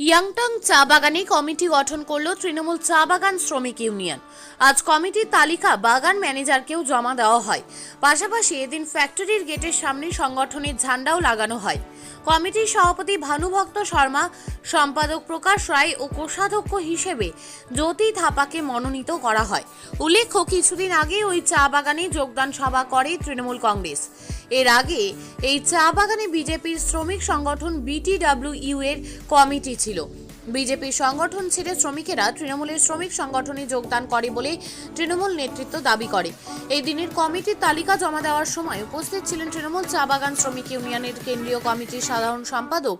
ইয়াংটং চা বাগানে কমিটি গঠন করল তৃণমূল চা বাগান শ্রমিক ইউনিয়ন। আজ কমিটির তালিকা বাগান ম্যানেজারকেও জমা দেওয়া হয়। পাশাপাশি এদিন ফ্যাক্টরির গেটের সামনে সংগঠনের ঝান্ডাও লাগানো হয়। কমিটির সভাপতি ভানুভক্ত শর্মা, সম্পাদক প্রকাশ রায় ও কোষাধ্যক্ষ হিসেবে জ্যোতি থাপাকে মনোনীত করা হয়। উল্লেখ্য, কিছুদিন আগে ওই চা বাগানে যোগদান সভা করে তৃণমূল কংগ্রেস। এর আগে এই চা বাগানে বিজেপির শ্রমিক সংগঠন বিটিডব্লিউ এর কমিটি ছিল। বিজেপির সংগঠন ছেড়ে শ্রমিকেরা তৃণমূলের শ্রমিক সংগঠনে যোগদান করে বলে তৃণমূল নেতৃত্ব দাবি করে। এই দিনের কমিটির তালিকা জমা দেওয়ার সময় উপস্থিত ছিলেন তৃণমূল চা বাগান শ্রমিক ইউনিয়নের কেন্দ্রীয় কমিটির সাধারণ সম্পাদক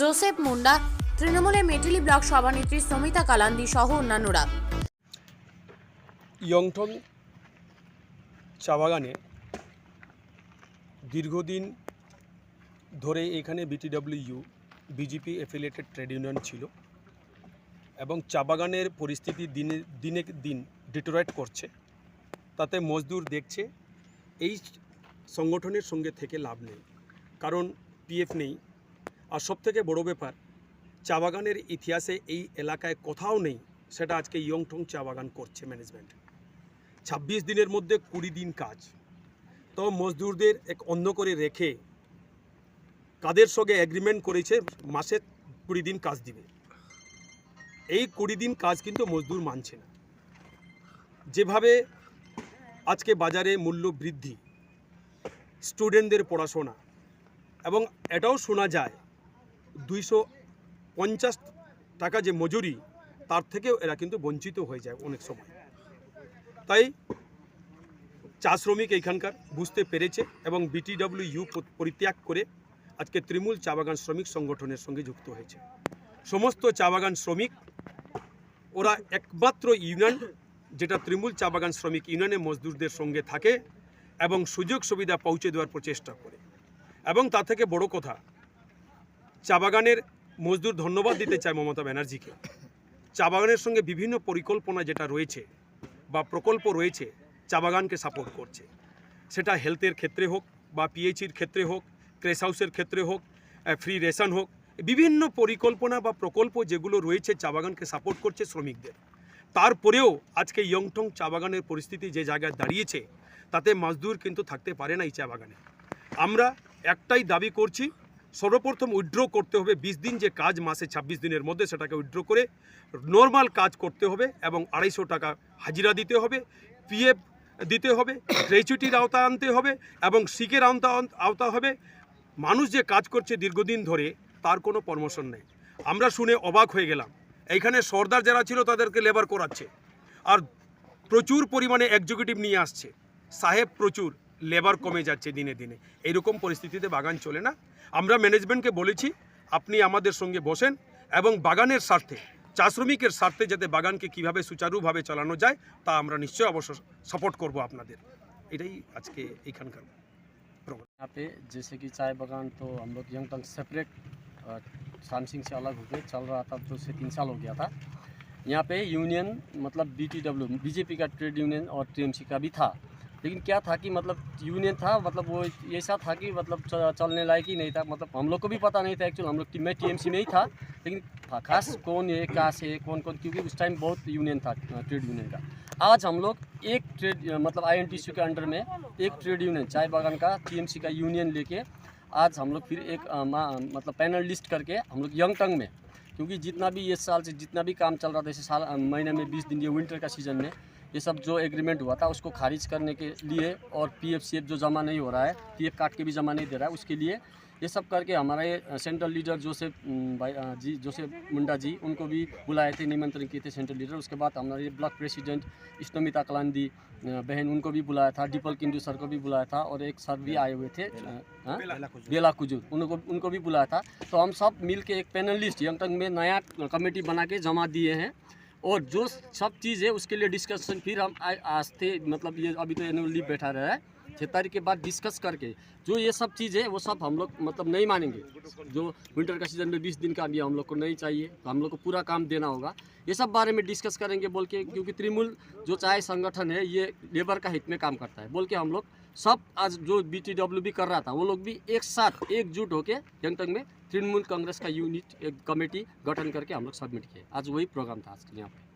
জোসেফ মুন্ডা, তৃণমূলের মেটিলি ব্লক সভানেত্রী সমিতা কালান্দি সহ অন্যান্যরা। ইয়ংটং চা বাগানে দীর্ঘদিন ধরে এখানে BTW BJP affiliated trade union ছিল এবং চা বাগানের পরিস্থিতি দিনে দিনে দিন ডিটোরেট করছে। তাতে মজদুর দেখছে, এই সংগঠনের সঙ্গে থেকে লাভ নেই। কারণ পিএফ নেই। আর সবথেকে বড় ব্যাপার, চা বাগানের ইতিহাসে এই এলাকায় কোথাও নেই সেটা আজকে ইয়ংটং চা বাগান করছে ম্যানেজমেন্ট ছাব্বিশ দিনের মধ্যে কুড়ি দিন কাজ। তো মজদুরদের এক অন্য করে রেখে কাদের সঙ্গে এগ্রিমেন্ট করেছে, মাসে কুড়ি দিন কাজ দিবে। এই কুড়ি দিন কাজ কিন্তু মজদুর মানছে না। যেভাবে আজকে বাজারে মূল্য বৃদ্ধি, স্টুডেন্টদের পড়াশোনা, এবং এটাও শোনা যায়, দুইশো পঞ্চাশ টাকা যে মজুরি, তার থেকেও এরা কিন্তু বঞ্চিত হয়ে যায় অনেক সময়। তাই চা শ্রমিক এইখানকার বুঝতে পেরেছে এবং বিটিডব্লিউ ইউ পরিত্যাগ করে আজকে তৃণমূল চা বাগান শ্রমিক সংগঠনের সঙ্গে যুক্ত হয়েছে। সমস্ত চা বাগান শ্রমিক, ওরা একমাত্র ইউনিয়ন যেটা তৃণমূল চা বাগান শ্রমিক ইউনিয়নের মজদুরদের সঙ্গে থাকে এবং সুযোগ সুবিধা পৌঁছে দেওয়ার প্রচেষ্টা করে। এবং তা থেকে বড় কথা, চা বাগানের মজদুর ধন্যবাদ দিতে চায় মমতা ব্যানার্জিকে। চা বাগানের সঙ্গে বিভিন্ন পরিকল্পনা যেটা রয়েছে বা প্রকল্প রয়েছে চা বাগানকে সাপোর্ট করছে। সেটা হেলথের ক্ষেত্রে হোক বা পিএইচির ক্ষেত্রে হোক ক্রেস হাউসের ক্ষেত্রে হোক ফ্রি রেশন হোক, বিভিন্ন পরিকল্পনা বা প্রকল্প যেগুলো রয়েছে চা বাগানকে সাপোর্ট করছে শ্রমিকদের। তারপরেও আজকে ইয়ংটং চা বাগানের পরিস্থিতি যে জায়গায় দাঁড়িয়েছে, তাতে মজদুর কিন্তু থাকতে পারে না এই চা বাগানে আমরা একটাই দাবি করছি, সর্বপ্রথম উইথড্র করতে হবে, বিশ দিন যে কাজ মাসে ছাব্বিশ দিনের মধ্যে সেটাকে উইথড্র করে নর্মাল কাজ করতে হবে এবং আড়াইশো টাকা হাজিরা দিতে হবে পিএফ দিতে হবে গ্র্যাচুইটির আওতা আনতে হবে এবং শিখের আওতা আওতা হবে। মানুষ যে কাজ করছে দীর্ঘদিন ধরে, তার কোনো প্রমোশন নেই। আমরা শুনে অবাক হয়ে গেলাম। এইখানে সর্দার যারা ছিল, তাদেরকে লেবার করাচ্ছে। আর প্রচুর পরিমাণে এক্সিকিউটিভ নিয়ে আসছে। সাহেব প্রচুর লেবার কমে যাচ্ছে দিনে দিনে। এইরকম পরিস্থিতিতে বাগান চলে না। আমরা ম্যানেজমেন্টকে বলেছি, আপনি আমাদের সঙ্গে বসেন এবং বাগানের স্বার্থে চা শ্রমিকের স্বার্থে যাতে বাগানকে কিভাবে সুচারুভাবে চালানো যায় তা আমরা নিশ্চয় অবশ্য সাপোর্ট করব আপনাদের এটাই আজকে এইখানকার यहाँ पे जैसे कि चाय बागान तो हम लोग यंग टंग सेपरेट सामसिंग से अलग होकर चल रहा था तो से तीन साल हो गया था यहाँ पे यूनियन मतलब बीटीडब्ल्यू बीजेपी का ट्रेड यूनियन और टीएमसी का भी था लेकिन क्या था कि मतलब यूनियन था मतलब वो ऐसा था कि मतलब च- चलने लायक ही नहीं था मतलब हम लोग को भी पता नहीं था एक्चुअल हम लोग मैं टीएमसी में ही था लेकिन खास कौन है कहाँ से, कौन कौन, क्योंकि उस टाइम बहुत यूनियन था ट्रेड यूनियन का। आज हम लोग एक ट्रेड मतलब आई के अंडर में एक ट्रेड यूनियन चाय बागान का टीएमसी का यूनियन लेके आज हम लोग फिर एक मा- मतलब पैनल लिस्ट करके हम लोग यंग टंग में, क्योंकि जितना भी ये साल से जितना भी काम चल रहा था, जैसे साल महीने में बीस दिन ये विंटर का सीज़न में, ये सब जो एग्रीमेंट हुआ था, उसको खारिज करने के लिए और पी एफ़ जो जमा नहीं हो रहा है पी काट के भी जमा नहीं दे रहा है, उसके लिए ये सब करके हमारे सेंट्रल लीडर जोसेफ भाई जी जोसेफ मुंडा जी उनको भी बुलाए थे निमंत्रण किए थे सेंट्रल लीडर उसके बाद हमारे ब्लॉक प्रेसिडेंट इष्टमिता कलांदी बहन उनको भी बुलाया था दीपल किंडू सर को भी बुलाया था और एक सर भी आए हुए थे हाँ? बेला कुजूर। उनको उनको भी बुलाया था। तो हम सब मिल के एक पैनलिस्ट यंगटंग में नया कमेटी बना के जमा दिए हैं। और जो सब चीज़ है उसके लिए डिस्कशन फिर हम आज थे मतलब ये अभी तो एनुअल लीव बैठा रहा है। छः तारीख के बाद डिस्कस करके जो ये सब चीज़ है, वो सब हम लोग मतलब नहीं मानेंगे। जो विंटर का सीज़न में बीस दिन का भी हम लोग को नहीं चाहिए तो हम लोग को पूरा काम देना होगा। ये सब बारे में डिस्कस करेंगे बोल के, क्योंकि तृणमूल जो चाय संगठन है, ये लेबर का हित में काम करता है। बोल के हम लोग सब आज जो बी भी कर रहा था, वो लोग भी एक साथ एकजुट होके यंगटंग में तृणमूल कांग्रेस का यूनिट एक कमेटी गठन करके हम लोग सबमिट किए। आज वही प्रोग्राम था, आज के यहाँ पे।